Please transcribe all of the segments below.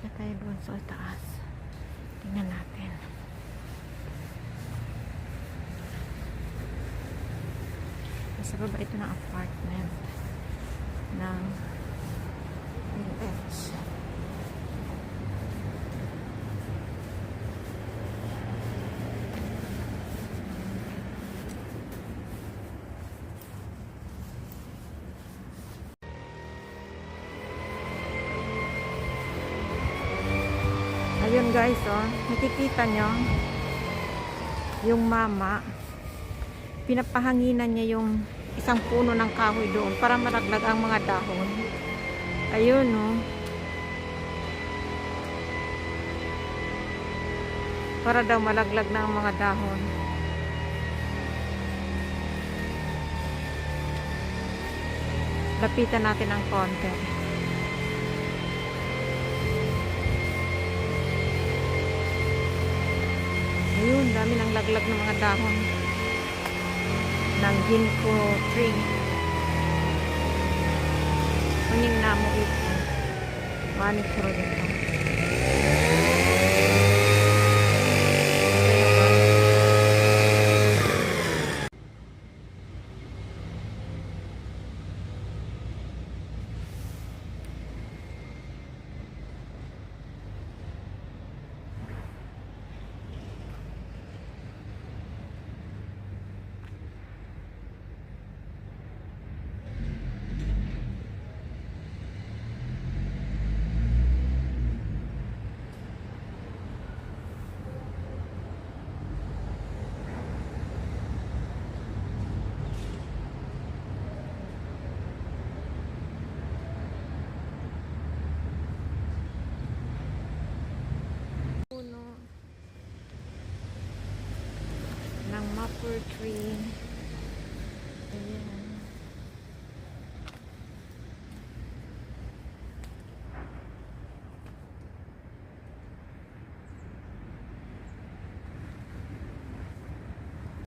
Akit tayo doon sa taas. Tingnan natin. Nasa baba ito ng apartment ng LH. Ayun guys, oh. Nakikita nyo? Yung mama, pinapahanginan niya yung isang puno ng kahoy doon para malaglag ang mga dahon. Ayun, oh. Para daw malaglag na ang mga dahon. Lapitan natin ng konti. Dami ng laglag ng mga dahon ng ginkgo tree. Kuning namo ito. Manik ko dito.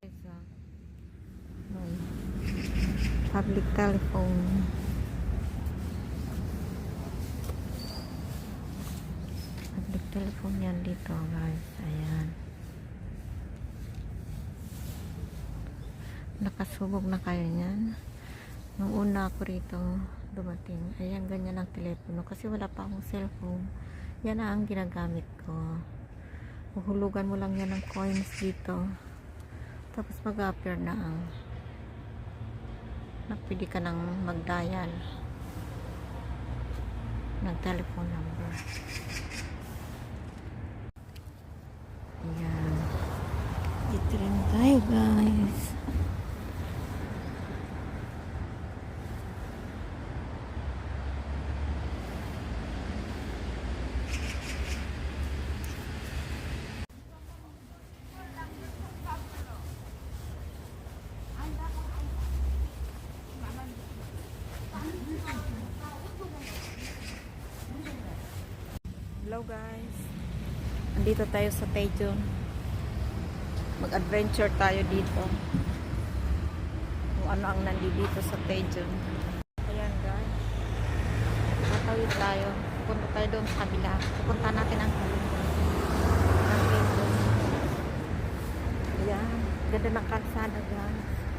Isa. May Public telephone. Public telephone yan dito guys. Ayan. Nakasubog na kayo niyan. Nung una ako rito dumating. Ayan, ganyan ang telepono. Kasi wala pa akong cellphone. Yan na ang ginagamit ko. Uhulugan mo lang yan ng coins dito. Tapos mag-appear na ang na pwede ka nang mag-dial ng telephone number. Ayan. Dito rin tayo guys. Hello guys. Andito tayo sa Tejon. Mag-adventure tayo dito. Kung ano ang nandito sa Tejon. Ayan guys. Tatawid tayo. Pupunta tayo doon sa kabila. Pupunta natin ang Tejon. Ayan. Ganda ng kalsada guys.